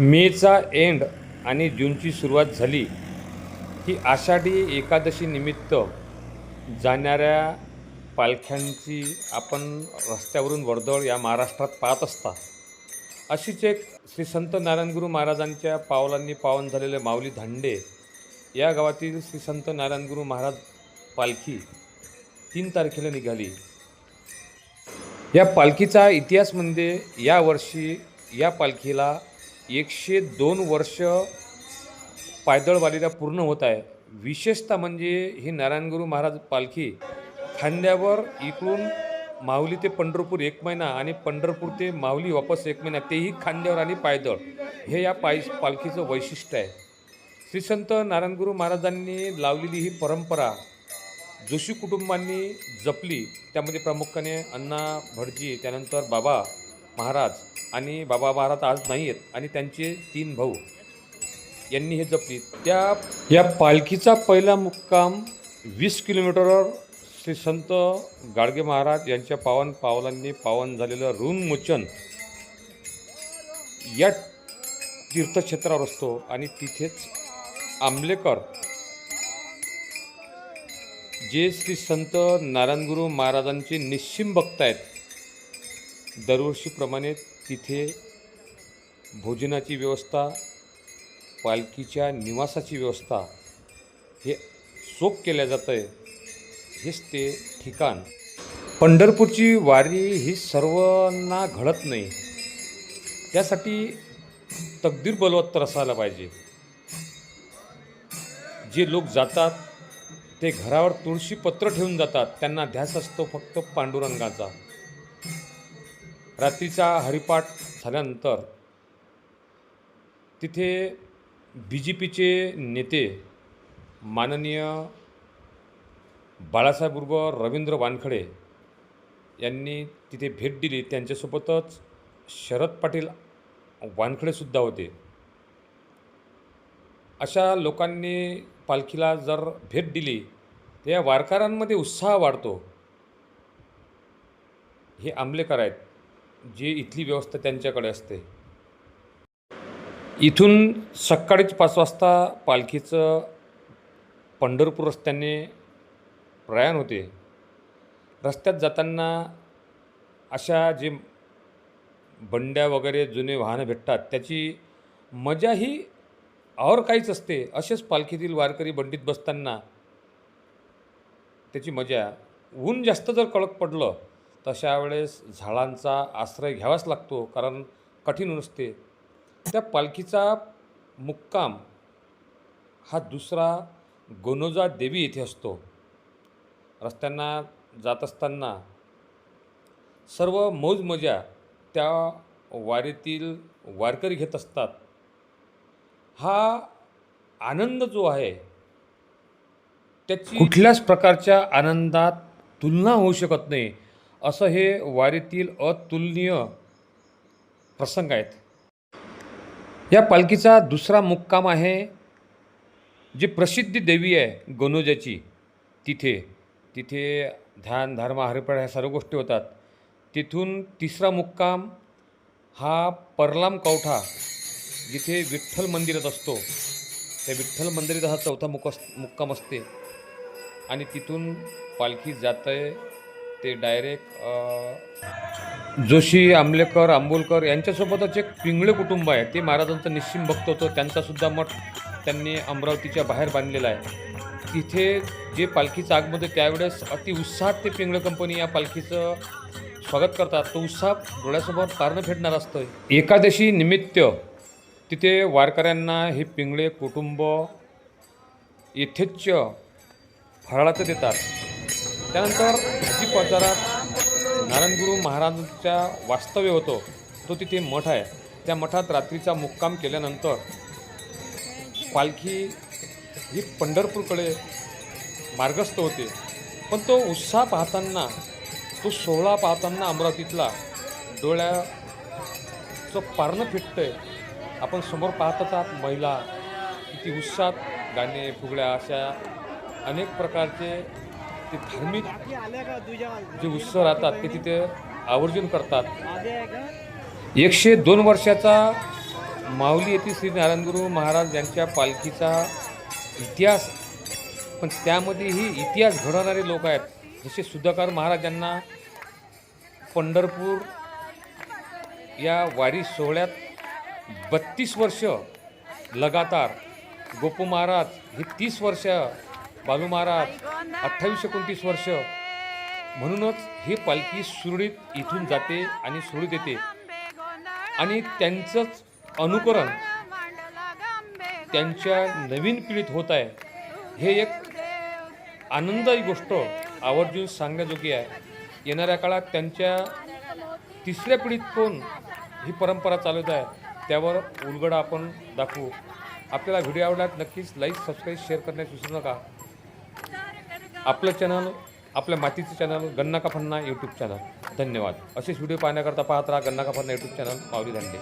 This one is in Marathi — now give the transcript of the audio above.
मेचा एंड आणि जूनची सुरुवात झाली की आषाढी एकादशी निमित्त जाणाऱ्या पालख्यांची आपण रस्त्यावरून वर्दळ या महाराष्ट्रात पाहत असता. अशीच एक श्री संत नारायणगुरू महाराजांच्या पावलांनी पावन झालेले माऊली धांडे या गावातील श्री संत नारायणगुरू महाराज पालखी तीन तारखेला निघाली. या पालखीचा इतिहास म्हणजे यावर्षी या पालखीला एकशे दोन वर्ष पायदळवालीला पूर्ण होत आहे. विशेषतः म्हणजे ही नारायणगुरू महाराज पालखी खांद्यावर इकडून माऊली ते पंढरपूर एक महिना आणि पंढरपूर ते माऊली वापस एक महिना तेही खांद्यावर आणि पायदळ. हे या पाय पालखीचं वैशिष्ट्य आहे. श्री संत नारायणगुरू महाराजांनी लावलेली ही परंपरा जोशी कुटुंबांनी जपली. त्यामध्ये प्रामुख्याने अण्णा भटजी त्यानंतर बाबा महाराज आणि बाबा महाराज आज नाही आहेत आणि त्यांचे तीन भाऊ. यांनी हे जपली. त्या या पालखीचा पहिला मुक्काम वीस किलोमीटरवर श्री संत गाडगे महाराज यांच्या पावन पावलांनी पावन झालेलं ऋणमोचन या तीर्थक्षेत्रावर असतो आणि तिथेच आंबलेकर जे श्री संत नारायणगुरू महाराजांचे निश्चिम भक्त आहेत. दरवर्षीप्रमाणे तिथे भोजनाची व्यवस्था पालखीच्या निवासाची व्यवस्था हे सोप केल्या जातं आहे हेच ते ठिकाण. पंढरपूरची वारी ही सर्वांना घडत नाही. त्यासाठी तकदीर बलवत्तर असायला पाहिजे. जे लोक जातात ते घरावर तुळशी पत्र ठेवून जातात. त्यांना ध्यास असतो फक्त पांडुरंगाचा. रात्रीचा हरिपाठ झाल्यानंतर तिथे बी जे पीचे नेते माननीय बाळासाहेब बरोबर रवींद्र वानखडे यांनी तिथे भेट दिली. त्यांच्यासोबतच शरद पाटील वानखडेसुद्धा होते. अशा लोकांनी पालखीला जर भेट दिली तर या वारकऱ्यांमध्ये उत्साह वाढतो. हे आंबलेकर आहेत. जे इथली व्यवस्था त्यांच्याकडे असते. इथून सकाळीच पाच वाजता पालखीचं पंढरपूर रस्त्याने प्रयाण होते. रस्त्यात जाताना अशा जे बंड्या वगैरे जुने वाहनं भेटतात त्याची मजा ही और काहीच असते. असेच पालखीतील वारकरी बंडीत बसताना त्याची मजा. ऊन जास्त जर कडक पडलं तशा वेळेस झाडांचा आश्रय घ्यावाच लागतो कारण कठीण नसते. त्या पालखीचा मुक्काम हा दुसरा गोनोजा देवी येथे असतो. रस्त्यांना जात असताना सर्व मौजमजा त्या वारीतील वारकरी घेत असतात. हा आनंद जो आहे त्याची कुठल्याच प्रकारच्या आनंदात तुलना होऊ शकत नाही. असं हे वारीतील अतुलनीय प्रसंग आहेत. या पालखीचा दुसरा मुक्काम आहे. जी प्रसिद्ध देवी आहे गणोजाची तिथे तिथे ध्यान धर्म हरिपाठ ह्या सर्व गोष्टी होतात. तिथून तिसरा मुक्काम हा परलाम कवठा जिथे विठ्ठल मंदिरात असतो. त्या विठ्ठल मंदिरात हा चौथा मुक मुक्काम असते. आणि तिथून पालखी जात आहे ते डायरेक्ट जोशी आंबलेकर आंबोलकर यांच्यासोबतच एक पिंगळे कुटुंब आहे. ते महाराजांचं निश्चिम भक्त होतं. त्यांचासुद्धा मठ त्यांनी अमरावतीच्या बाहेर बांधलेला आहे. तिथे जे पालखीचं आगमन त्यावेळेस अति उत्साहात ते पिंगळे कंपनी या पालखीचं स्वागत करतात. तो उत्साह डोळ्यासमोर पारणं फेडणार असतं. एकादशी निमित्त तिथे वारकऱ्यांना हे पिंगळे कुटुंब यथेच्छ फराळाचं देतात. त्यानंतर जी बाजारात नारायणगुरू महाराजांच्या वास्तव्य होतो तो तिथे मठ आहे. त्या मठात रात्रीचा मुक्काम केल्यानंतर पालखी ही पंढरपूरकडे मार्गस्थ होते. पण तो उत्साह पाहताना तो सोहळा पाहताना अमरावतीतला डोळ्याचं पारणं फिटतं आहे आपण समोर पाहतच आहात महिला. किती उत्साहात गाणे फुगड्या अशा अनेक प्रकारचे ते धार्मिक जे उत्सव राहतात ते तिथे आवर्जून करतात. एकशे दोन वर्षाचा माऊली येथील श्री नारायणगुरू महाराज यांच्या पालखीचा इतिहास पण त्यामध्येही इतिहास घडवणारे लोक आहेत. जसे सुधाकर महाराज यांना पंढरपूर या वारी सोहळ्यात बत्तीस वर्ष लगातार गोपू महाराज हे तीस वर्ष बालू महाराज अठ्ठावीस एकोणतीस वर्ष. म्हणूनच ही पालखी सुरळीत इथून जाते आणि सुरळीत येते. आणि त्यांचंच अनुकरण त्यांच्या नवीन पिढीत होत आहे. हे एक आनंदायी गोष्ट आवर्जून सांगण्याजोगी आहे. येणाऱ्या काळात त्यांच्या तिसऱ्या पिढीत कोण ही परंपरा चालवत आहे. त्यावर उलगडा आपण दाखवू. आपल्याला व्हिडिओ आवडल्यास नक्कीच लाईक सबस्क्राईब शेअर करण्यास विसरू नका. आपलं चॅनल आपल्या मातीचं चॅनल गन्ना का फन्ना यूट्यूब चॅनल धन्यवाद. असेच व्हिडिओ पाहण्याकरता पाहत राहा गन्ना का फन्ना यूट्यूब चॅनल माऊली धांडे